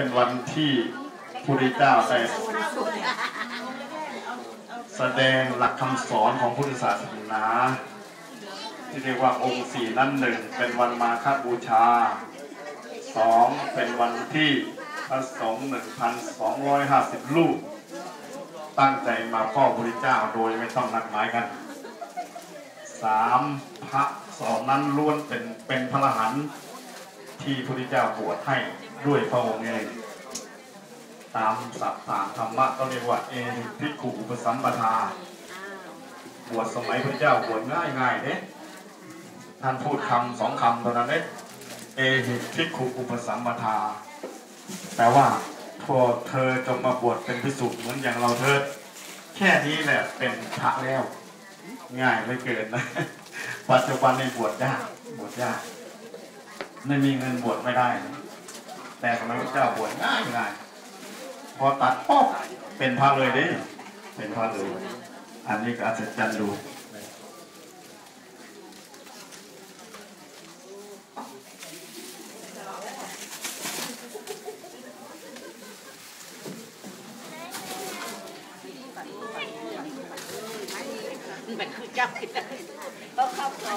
เป็นวันที่พุทธเจ้าได้แสดงหลักคำสอนของพุทธศาสนาที่เรียกว่าองค์สี่นั้นหนึ่งเป็นวันมาฆบูชาสองเป็นวันที่พระสงฆ์หนึ่งพันสองร้อยห้าสิบรูปตั้งใจมาพ่อพระพุทธเจ้าโดยไม่ต้องนัดหมายกันสามพระสองนั้นล้วนเป็นเป็นพระอรหันต์ ที่พระพุทธเจ้าบวชให้ด้วยพระองค์เองตามศัพท์ตามธรรมะก็เรียกว่าเอหิภิกขุอุปสัมปทา บวชสมัยพระเจ้าบวชง่ายง่ายๆเด้ท่านพูดคำสองคำเท่านั้นเด้เอหิภิกขุอุปสัมปทา แปลว่าพวกเธอจงมาบวชเป็นพิสุเหมือนอย่างเราเถิดแค่นี้แหละเป็นพระแล้ว ง่ายไม่เกินนะ ปัจจุบันในบวชยากบวชยาก ไม่มีเงินบวชไม่ได้ แต่สมัยพระเจ้าบวชง่ายง่ายพอตัดป๊อกเป็นพระเลยดิเป็นพระเลยอันนี้ก็อัศจรรย์ดูมันคือจับผิดแต่เขาเข้าเขา